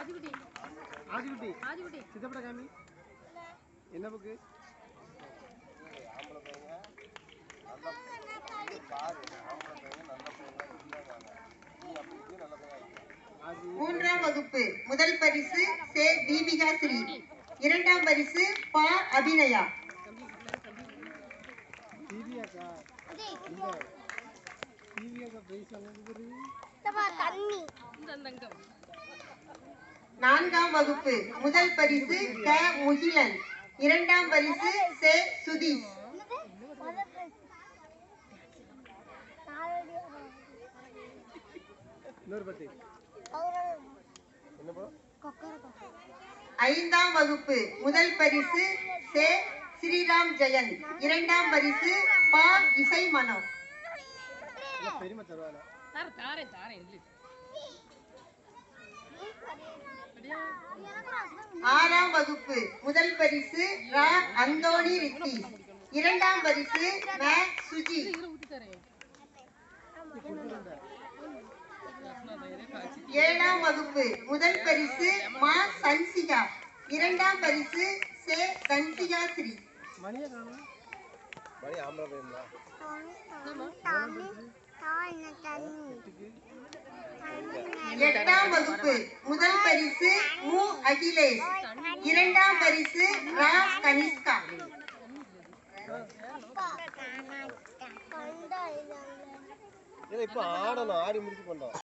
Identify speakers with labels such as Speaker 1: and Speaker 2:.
Speaker 1: ஆதிக்குட்டி சித்தப்பட காமி. என்ன புக்கு?
Speaker 2: மூன்றாம் வகுப்பு. முதல் பரிசு சே. தீபிகா ஸ்ரீ இரண்டாம் பரிசு பா. அபிநயா.
Speaker 1: டிவியாக்கா பிரைஸ் வாங்கினது
Speaker 2: நான்காம் வகுப்பு முதல் பரிசு க முகிலன் இரண்டாம் பரிசு சே சுதீஷ் ஐந்தாம் வகுப்பு முதல் பரிசு சே ஸ்ரீராம் ஜெயன் இரண்டாம் பரிசு பா இசை மனோ
Speaker 1: இல்ல பெரியமா தருவாளா
Speaker 2: ஆறாம் வகுப்பு. முதல் பரிசு ரா. அந்தோணி ரித்தி. இரண்டாம் பரிசு ம. சுஜி. ஏழாம் வகுப்பு. முதல் பரிசு மா. சன்சிகா. இரண்டாம் பரிசு சே. சன்சிகா ஸ்ரீ
Speaker 1: மணி ஆம்பளை
Speaker 2: எட்டாம் வகுப்பு முதல் பரிசு மு. அகிலேஷ். இரண்டாம் பரிசு ரா. கனிஷ்கா.
Speaker 1: இதை இப்போ ஆடணும். ஆடி முடிச்சு பண்றோம்